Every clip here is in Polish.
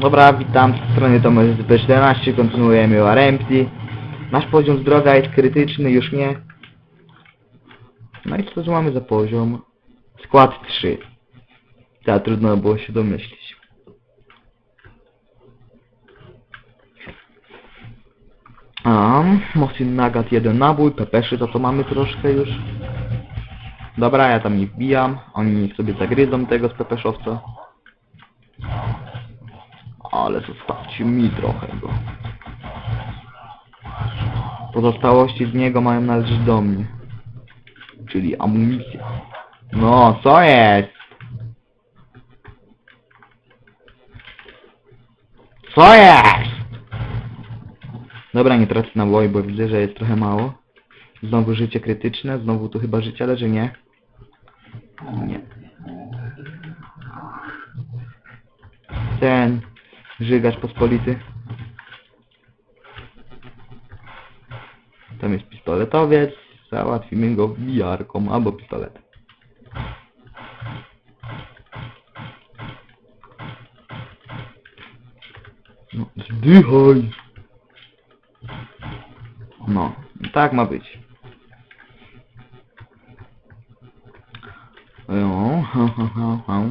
Dobra, witam z strony Tomasz B14, kontynuujemy o Rempty. Nasz poziom zdrowia jest krytyczny, już nie. No i co tu mamy za poziom? Skład 3. Ta trudno było się domyślić. A, Mosin Nagat jeden nabój, pepeszy to to mamy troszkę już. Dobra, ja tam nie wbijam, oni sobie zagryzą tego z pepeszowca. Ale zostawcie mi trochę go. Pozostałości z niego mają należeć do mnie. Czyli amunicja. No, co jest? Co jest? Dobra, nie tracę naboi, bo widzę, że jest trochę mało. Znowu życie krytyczne, znowu tu chyba życie leży, nie? Nie. Ten żygacz pospolity. Tam jest pistoletowiec. Załatwimy go wiarką albo pistoletem. No, zdychaj! No, tak ma być. No, ha, ha, ha, ha.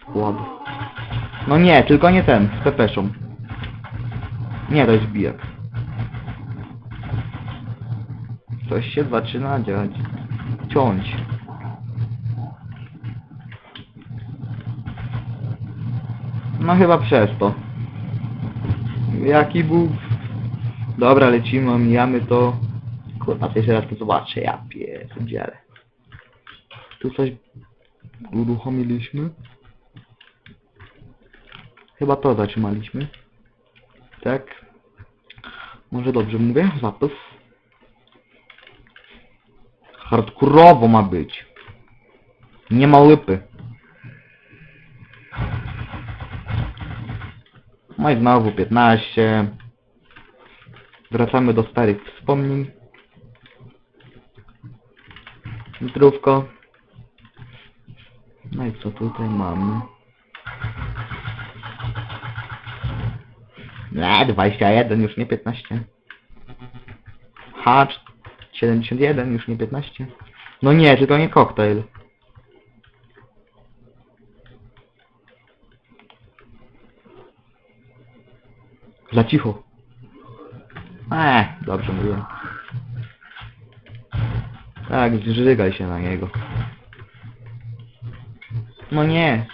Skład. No nie, tylko nie ten, z pepeszą. Nie, to jest bijak. Coś się zaczyna dziać. Ciąć. No chyba przez to. Jaki Bóg? Dobra, lecimy, omijamy to. Kurwa, jeszcze raz to zobaczę, ja pierdzielę. Tu coś uruchomiliśmy. Chyba to zatrzymaliśmy. Tak. Może dobrze mówię? Zapis. Hardkurowo ma być. Nie ma łypy. No i znowu 15. Wracamy do starych wspomnień. Zdrówko. No i co tutaj mamy? Nie, 21, już nie 15. H, 71, już nie 15. No nie, tylko nie koktajl. Za cicho. Eee, dobrze mówiłem. Tak, zżygaj się na niego. No nie.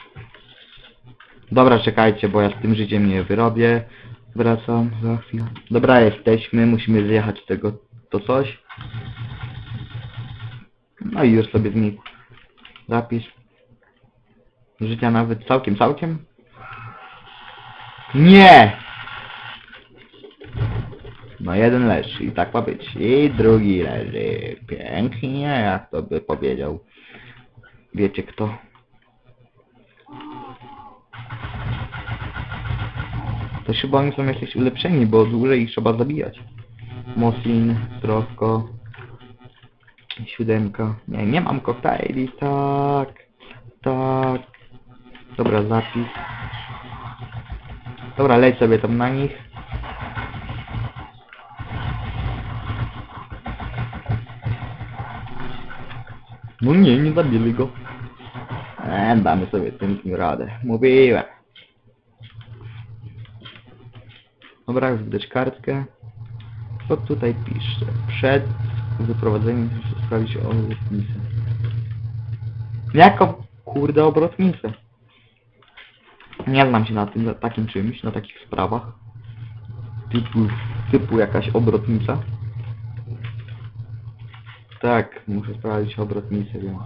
Dobra, czekajcie, bo ja z tym życiem nie wyrobię. Wracam za chwilę. Dobra, jesteśmy, musimy zjechać tego, to coś. No i już sobie znikł. Zapis. Życia nawet całkiem, całkiem. Nie! No jeden leży i tak ma być. I drugi leży. Pięknie, jak to by powiedział. Wiecie kto. To chyba oni są jakieś ulepszeni, bo dłużej ich trzeba zabijać. Mosin, Zdrowko, siódemka. Nie, nie mam koktajli, tak, tak. Dobra, zapis. Dobra, leć sobie tam na nich. No nie, nie zabili go. E, damy sobie tym radę. Mówiłem. Dobra, już widać kartkę. Co tutaj pisze? Przed wyprowadzeniem muszę sprawdzić obrotnicę. Jako kurde obrotnicę? Nie znam się na tym, na takim czymś, na takich sprawach. Typu, typu jakaś obrotnica. Tak, muszę sprawdzić obrotnicę, więc...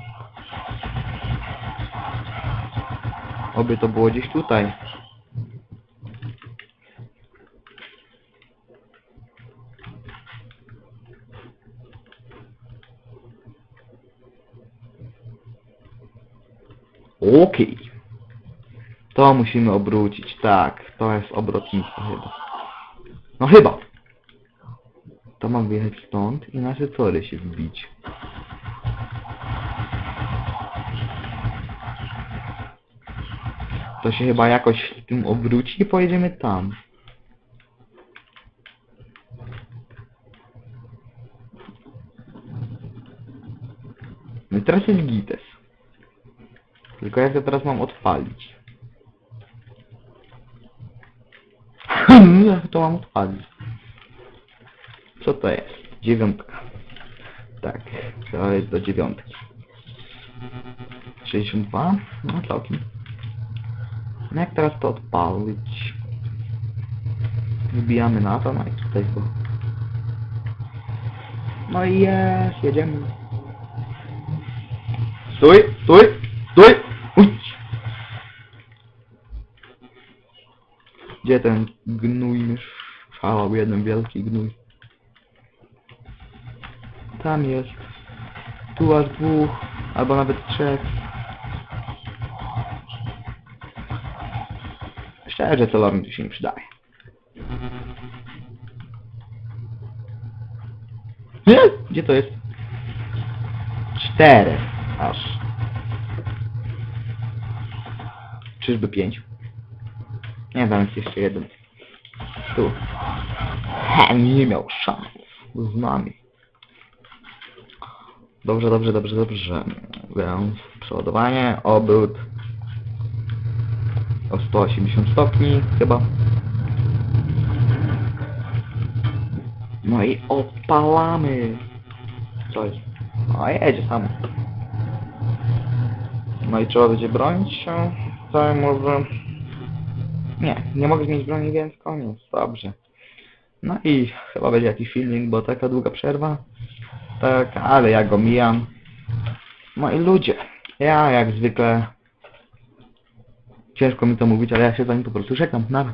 Oby to było gdzieś tutaj. Okej. To musimy obrócić, tak. To jest obrotnica chyba. No chyba. To mam wyjechać stąd i nasze tory się wbić. To się chyba jakoś tym obróci i pojedziemy tam. No i. Tylko jak to teraz mam odpalić? jak to mam odpalić? Co to jest? Dziewiątka. Tak, to jest do dziewiątki. 62? No całkiem. No jak teraz to odpalić? Wbijamy na to, no i tutaj go. No i jest, jedziemy. Stój, stój, stój! Gdzie ten gnój? Szalał jeden wielki gnój. Tam jest. Tu aż dwóch, albo nawet trzech. Szczerze, celownik tu się nie przydaje. Gdzie to jest? Cztery. Aż. Czyżby pięć? Nie, tam jest jeszcze jeden. Tu. Ha, nie miał szans z nami. Dobrze, dobrze, dobrze, dobrze. Więc przeładowanie, obrót o 180 stopni chyba. No i odpalamy. Co jest? O, jedzie sam. No i trzeba będzie bronić się. To może... Nie, nie mogę zmienić broni, więc koniec. Dobrze. No i chyba będzie jakiś filmik, bo taka długa przerwa. Tak, ale ja go mijam. No i ludzie, ja jak zwykle ciężko mi to mówić, ale ja się za nim po prostu czekam. Na